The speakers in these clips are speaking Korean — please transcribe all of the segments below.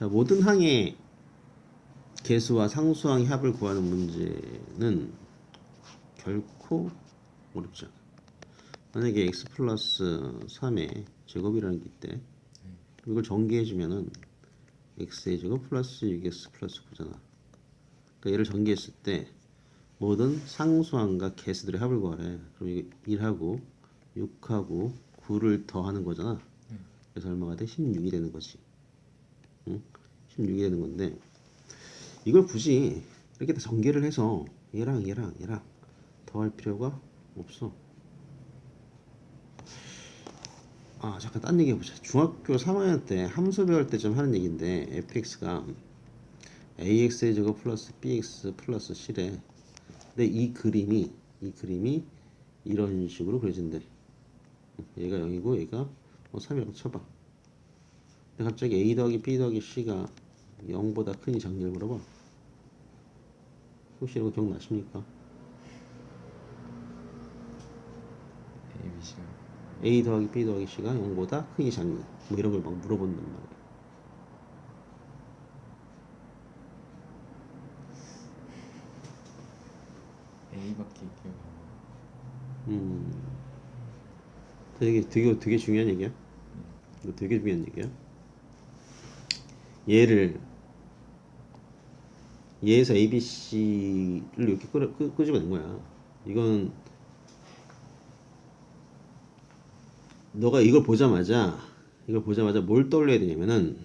자, 모든 항의 개수와 상수항의 합을 구하는 문제는 결코 어렵지 않아. 만약에 x 플러스 3의 제곱이라는 게 있대. 이걸 전개해주면은 x의 제곱 플러스 6x 플러스 9잖아. 그러니까 얘를 전개했을 때 모든 상수항과 개수들의 합을 구하래. 그럼 이게 1하고 6하고 9를 더하는 거잖아. 그래서 얼마가 돼? 16이 되는 거지. 응? 16이 되는 건데 이걸 굳이 이렇게 다 전개를 해서 얘랑 얘랑 얘랑 더할 필요가 없어. 아 잠깐 딴 얘기 해보자. 중학교 3학년 때 함수 배울 때좀 하는 얘기인데 fx가 ax의 제곱 플러스 bx 플러스 c래. 근데 이 그림이 이 그림이 이런 식으로 그려진대. 얘가 0이고 얘가 뭐 3이라고 쳐봐. 갑자기 a 더하기 b 더하기 c가 0보다 크니 작니를 물어봐. 혹시 이거 기억나십니까? A, B, C가 a 더하기 b 더하기 c가 0보다 크니 작니 뭐 이런 걸 막 물어본단 말이야. A밖에 기억이 안 나. 음. 되게 되게 되게 중요한 얘기야. 이거 되게 중요한 얘기야. 얘를 얘에서 A, B, C를 이렇게 끄, 끄, 끄집어낸 거야. 이건 너가 이걸 보자마자 이걸 보자마자 뭘 떠올려야 되냐면은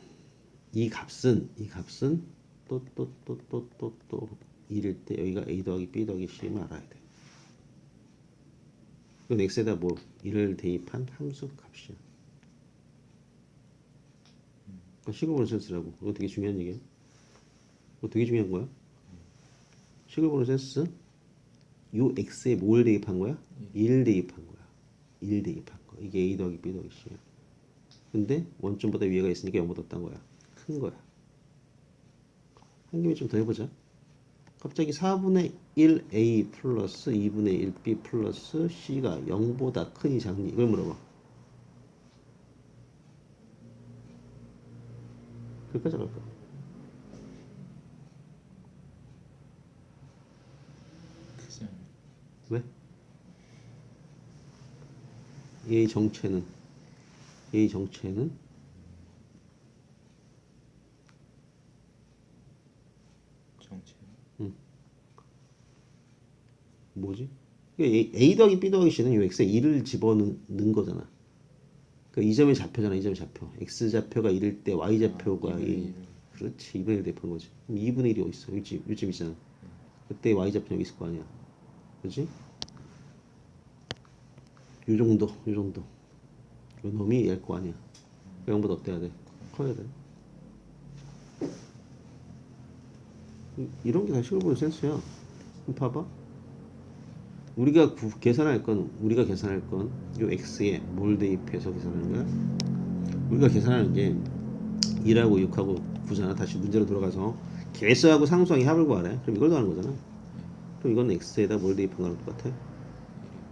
이 값은 이 값은 또 또 또 또 또 또 이럴 때 여기가 A 더하기 B 더하기 C임을 알아야 돼. 이건 x에다 뭐 1을 대입한 함수 값이야. 식을 보는 센스라고. 이거 되게 중요한 얘기야. 이거 되게 중요한 거야. 보는 센스. 요 x에 뭘 대입한 거야? 1 대입한 거야. 1 대입한 거. 이게 a 더하기 b 더하기 c야. 근데 원점보다 위에가 있으니까 0보다 딴 거야. 큰 거야. 한 개만 좀더 해보자. 갑자기 4분의 1a 플러스 2분의 1b 플러스 c가 0보다 크니 작니 이걸 물어봐. 크지 않아요. 왜? 얘의 정체는 얘의 정체는 정체. 뭐지? 그러니까 A, A 더하기 B 더하기 C는 이 X에 2를 집어넣는 거잖아. 그러니까 이 점이 좌표잖아. 이 점이 좌표. X 좌표가 1일 때 Y 좌표가 아, 2분의 1. 일을. 그렇지. 2분의 1 대입한 거지. 그럼 2분의 1이 어디 있어? 요즘, 요즘 있잖아. 그때 Y 좌표 여기 있을 거 아니야. 그지? 요 정도, 요 정도. 요 놈이 얘일 거 아니야. 0보다 어때야 돼? 커야 돼. 이- 이런 게 다 식을 보는 센스야. 봐봐. 우리가 구- 계산할 건 우리가 계산할 건요 x에 뭘 대입해서 계산하는 거야? 우리가 계산하는 게 1하고 6하고 9잖아. 다시 문제로 돌아가서 개수하고 상수항의 합을 구하래. 그럼 이걸 더하는 거잖아. 그럼 이건 x에다 뭘 대입한 거랑 똑같아?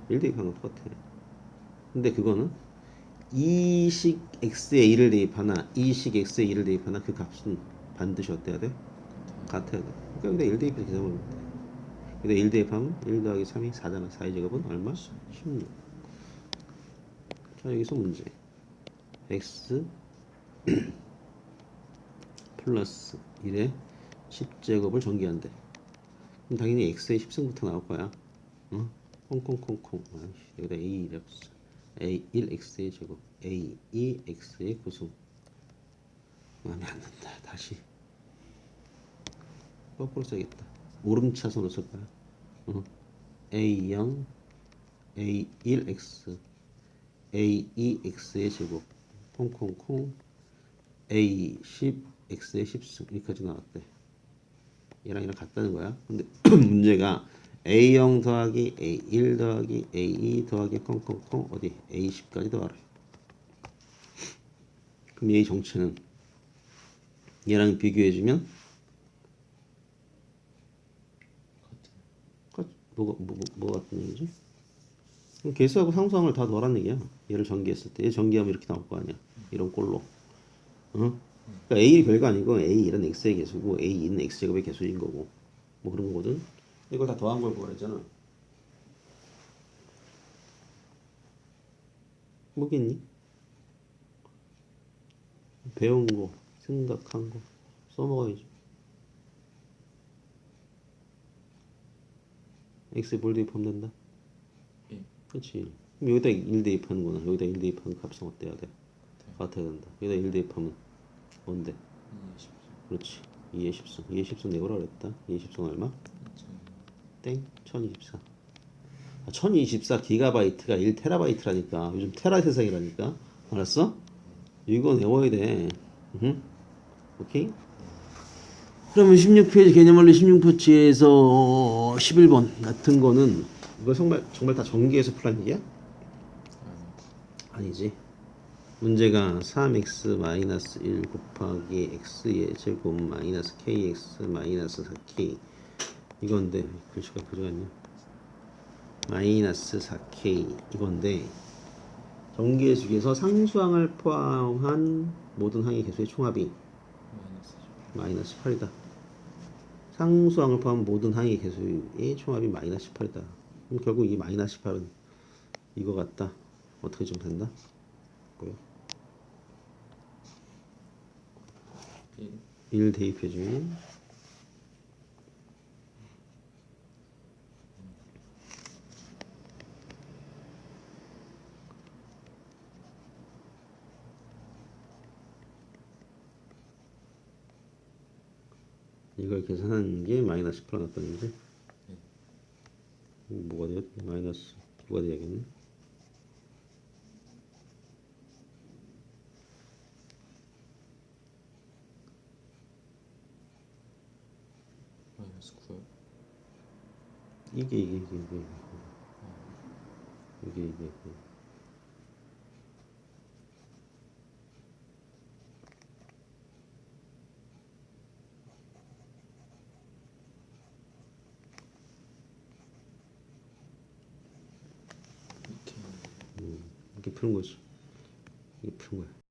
1 대입한 거 똑같아. 근데 그거는 이식 x에 1을 대입하나 이식 x에 1을 대입하나 그 값은 반드시 어때야 돼? 같아야 돼. 그러니까 여기다 1 대입해서 계산하면 돼. 여기다 1 대입하면 1 더하기 3이 4잖아. 4의 제곱은 얼마? 16. 자, 여기서 문제. x 플러스 1에 10제곱을 전개한대. 그럼 당연히 x의 10승부터 나올 거야. 응? 콩콩콩콩. 아이씨, 여기다 a 이라고 써. a 1x의 제곱. a 2x의 구승. 마음에 안 든다. 다시. 거꾸로 써야겠다. 쓸 거야. 어. A0, A1X, A2X의 제곱, 콩콩콩, A10X의 10승 여기까지 나왔대. 얘랑 얘랑 같다는 거야. 근데 문제가 A0 더하기 A1 더하기 A2 더하기 콩콩콩 어디 A10까지 더하래. 그럼 얘의 정체는 얘랑 비교해주면 그 뭐가 뭐, 뭐, 뭐 같은? 그럼 개수하고 상수항을 다 넣으란 얘기야. 얘를 전개했을 때 얘 전개하면 이렇게 나올 거 아니야. 이런 꼴로. 어? 그러니까 A 별거 아니고 A1은 X의 개수고 A2는 X제곱의 개수인 거고 뭐 그런 거거든 이걸 다 더한 걸 보라잖아 뭐겠니? 배운 거 생각한 거 써먹어야지 X에 뭘 대입하면 된다? 예. 그렇지 그럼 여기다 1 대입하는 거나 여기다 1 대입하는 값은 어때야 돼? 같아야 된다 여기다 1 대입하면 뭔데? 2에 10점. 그렇지 2의 10승 2의 10승 내보라 그랬다 2의 10승 얼마? 2천. 땡 1024. 아, 1024 기가바이트가 1 테라바이트라니까. 요즘 테라 세상이라니까. 알았어? 이거 외워야 돼. 응? 오케이? 그러면 16페이지 개념원리 16페이지에서 11번 같은 거는 이거 정말 정말 다 전개해서 풀란 얘기야? 아니. 아니지. 문제가 3x 마이너스 1 곱하기 x의 제곱 마이너스 kx 마이너스 4k 이건데 글씨가 그지 않냐? 마이너스 4k 이건데 전개식에서 상수항을 포함한 모든 항의 개수의 총합이 마이너스 10. 마이너스 18이다. 상수항을 포함한 모든 항의 개수의 총합이 마이너스 18이다. 그럼 결국 이 마이너스 18은 이거 같다. 어떻게 좀 된다? 뭐요? 1. 1 대입해주면 이걸 계산하는 게 마이너스 10% 나왔다는데 이거 뭐가 돼요? 마이너스 9가 돼야겠네 마이너스 9요. 이게 이게 이게 이게 이게 이게 이게 이렇게. 이렇게 푸는 거지. 이게 푸는 거야